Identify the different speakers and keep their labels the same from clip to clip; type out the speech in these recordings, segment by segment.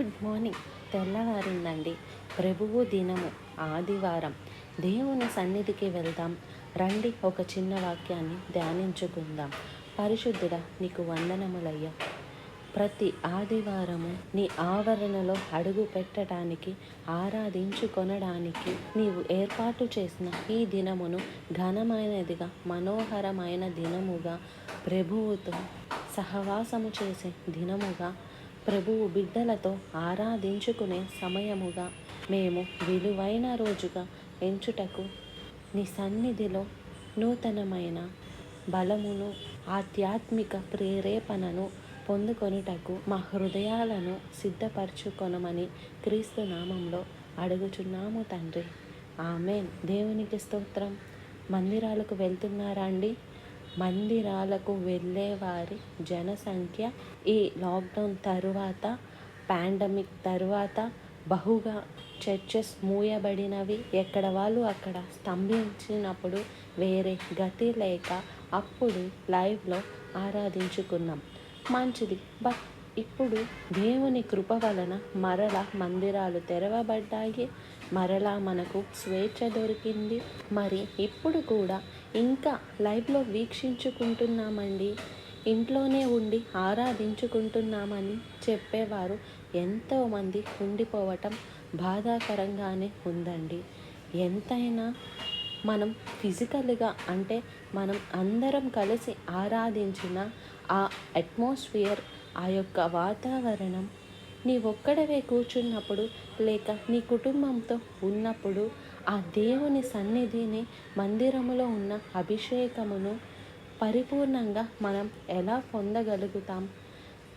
Speaker 1: Good morning. తెల్లవారిందండి. ప్రభువు దినము ఆదివారం. దేవుని సన్నిధికి వెళ్దాం. రండి ఒక చిన్న వాక్యాన్ని ధ్యానించుకుందాం. పరిశుద్ధుడ నీకు వందనములయ్యా. ప్రతి ఆదివారము నీ ఆవరణలో అడుగు పెట్టడానికి ఆరాధించుకొనడానికి నీవు ఏర్పాటు చేసిన ఈ దినమును ఘనమైనదిగా మనోహరమైన దినముగా ప్రభువుతో సహవాసము చేసే దినముగా ప్రభువు బిడ్డలతో ఆరాధించుకునే సమయముగా మేము విలువైన రోజుగా ఎంచుటకు నీ సన్నిధిలో నూతనమైన బలమును ఆధ్యాత్మిక ప్రేరేపణను పొందుకొనుటకు మా హృదయాలను సిద్ధపరచుకొనమని క్రీస్తు నామంలో అడుగుచున్నాము తండ్రి. ఆమెన్. దేవునికి స్తోత్రం. మందిరాలకు వెళ్తున్నారా అండి? మందిరాలకు వెళ్ళేవారి జనసంఖ్య ఈ లాక్డౌన్ తరువాత పాండమిక్ తరువాత బహుగా చర్చెస్ మూయబడినవి. ఎక్కడ వాళ్ళు అక్కడ స్తంభించినప్పుడు వేరే గతి లేక అప్పుడు లైవ్లో ఆరాధించుకున్నాం. మంచిది. బట్ ఇప్పుడు దేవుని కృప వలన మరల మందిరాలు తెరవబడ్డాయి. మరలా మనకు స్వేచ్ఛ దొరికింది. మరి ఇప్పుడు కూడా ఇంకా లైవ్లో వీక్షించుకుంటున్నామండి. ఇంట్లోనే ఉండి ఆరాధించుకుంటున్నామని చెప్పేవారు ఎంతోమంది ఉండిపోవటం బాధాకరంగానే ఉందండి. ఎంతైనా మనం ఫిజికల్గా అంటే మనం అందరం కలిసి ఆరాధించిన ఆ అట్మాస్ఫియర్ ఆ యొక్క వాతావరణం నీ ఒక్కడవే కూర్చున్నప్పుడు లేక నీ కుటుంబంతో ఉన్నప్పుడు ఆ దేవుని సన్నిధిని మందిరములో ఉన్న అభిషేకమును పరిపూర్ణంగా మనం ఎలా పొందగలుగుతాం?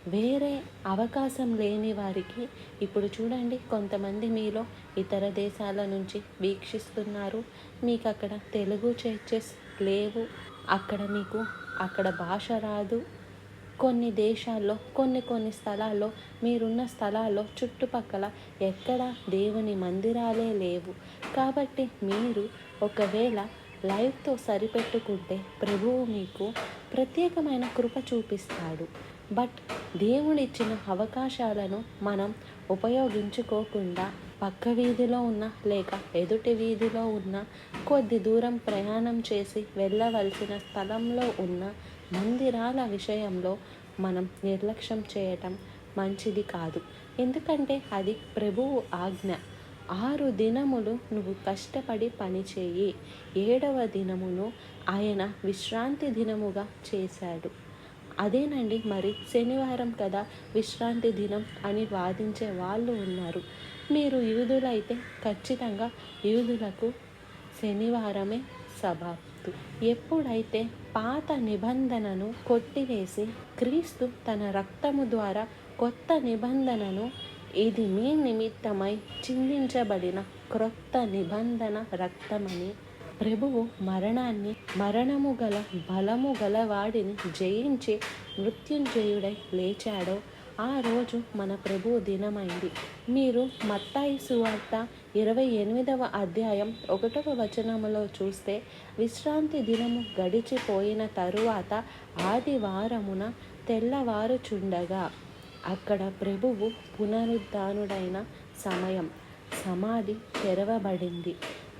Speaker 1: వేరే అవకాశం లేని వారికి ఇప్పుడు చూడండి కొంతమంది మీలో ఇతర దేశాల నుంచి వీక్షిస్తున్నారు. మీకు అక్కడ తెలుగు చర్చెస్ లేవు. అక్కడ మీకు అక్కడ భాష రాదు. కొన్ని దేశాల్లో కొన్ని కొన్ని స్థలాల్లో మీరున్న స్థలాల్లో చుట్టుపక్కల ఎక్కడ దేవుని మందిరాలే లేవు. కాబట్టి మీరు ఒకవేళ లైవ్తో సరిపెట్టుకుంటే ప్రభువు మీకు ప్రత్యేకమైన కృప చూపిస్తాడు. బట్ దేవుడిచ్చిన అవకాశాలను మనం ఉపయోగించుకోకుండా పక్క వీధిలో ఉన్న లేక ఎదుటి వీధిలో ఉన్న కొద్ది దూరం ప్రయాణం చేసి వెళ్ళవలసిన స్థలంలో ఉన్న మందిరాల విషయంలో మనం నిర్లక్ష్యం చేయటం మంచిది కాదు. ఎందుకంటే అది ప్రభువు ఆజ్ఞ. ఆరు దినములు నువ్వు కష్టపడి పనిచేయి ఏడవ దినమును ఆయన విశ్రాంతి దినముగా చేశాడు. అదేనండి మరి శనివారం కదా విశ్రాంతి దినం అని వాదించే వాళ్ళు ఉన్నారు. మీరు యూదులైతే ఖచ్చితంగా యూదులకు శనివారమే సభ. క్రీస్తు ఎప్పుడైతే పాత నిబంధనను కొట్టివేసి క్రీస్తు తన రక్తము ద్వారా కొత్త నిబంధనను ఇది మీ నిమిత్తమై చిందించబడిన క్రొత్త నిబంధన రక్తమని ప్రభువు మరణాన్ని మరణము గల బలము గల వాడిని జయించి మృత్యుంజయుడై లేచాడో ఆ రోజు మన ప్రభు దినమైంది. మీరు మత్తాయి సువార్త ఇరవై ఎనిమిదవ అధ్యాయం ఒకటవ వచనములో చూస్తే విశ్రాంతి దినము గడిచిపోయిన తరువాత ఆదివారమున తెల్లవారుచుండగా అక్కడ ప్రభువు పునరుద్ధానుడైన సమయం సమాధి తెరవబడింది.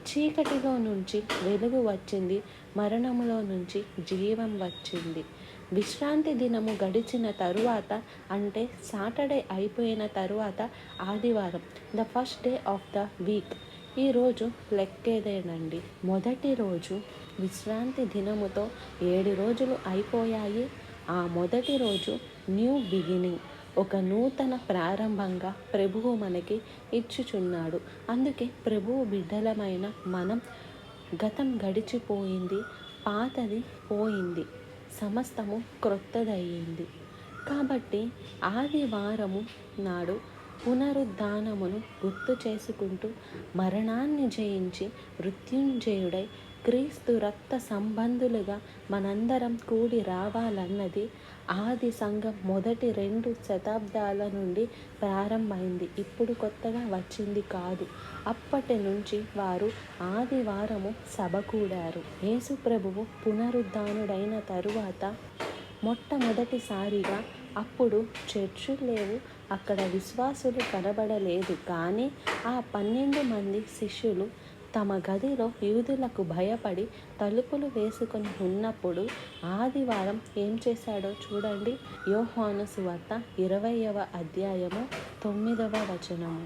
Speaker 1: చీకటిలో నుంచి వెలుగు వచ్చింది మరణములో నుంచి జీవం వచ్చింది. విశ్రాంతి దినము గడిచిన తరువాత అంటే సాటర్డే అయిపోయిన తరువాత ఆదివారం the first day of the week. ఈరోజు లెక్కేదేనండి. మొదటి రోజు విశ్రాంతి దినముతో ఏడు రోజులు అయిపోయాయి. ఆ మొదటి రోజు న్యూ బిగినింగ్. ఒక నూతన ప్రారంభంగా ప్రభువు మనకి ఇచ్చుచున్నాడు. అందుకే ప్రభువు బిడ్డలమైన మనం గతం గడిచిపోయింది పాతది పోయింది. సమస్తము క్రొత్తదయ్యింది. కాబట్టి ఆదివారము నాడు పునరుద్ధానమును గుర్తు చేసుకుంటూ మరణాన్ని జయించి మృత్యుంజయుడై క్రీస్తు రక్త సంబంధులుగా మనందరం కూడి రావాలన్నది ఆది సంఘం మొదటి రెండు శతాబ్దాల నుండి ప్రారంభమైంది. ఇప్పుడు కొత్తగా వచ్చింది కాదు. అప్పటి నుంచి వారు ఆదివారము సభకూడారు యేసు ప్రభువు పునరుద్ధానుడైన తరువాత మొట్టమొదటిసారిగా అప్పుడు చర్చులు లేవు అక్కడ విశ్వాసులు కనబడలేదు. కానీ ఆ పన్నెండు మంది శిష్యులు తమ గదిలో యూదులకు భయపడి తలుపులు వేసుకొని ఉన్నప్పుడు ఆదివారం ఏం చేశాడో చూడండి. యోహాను సువార్త ఇరవయవ అధ్యాయము తొమ్మిదవ వచనము.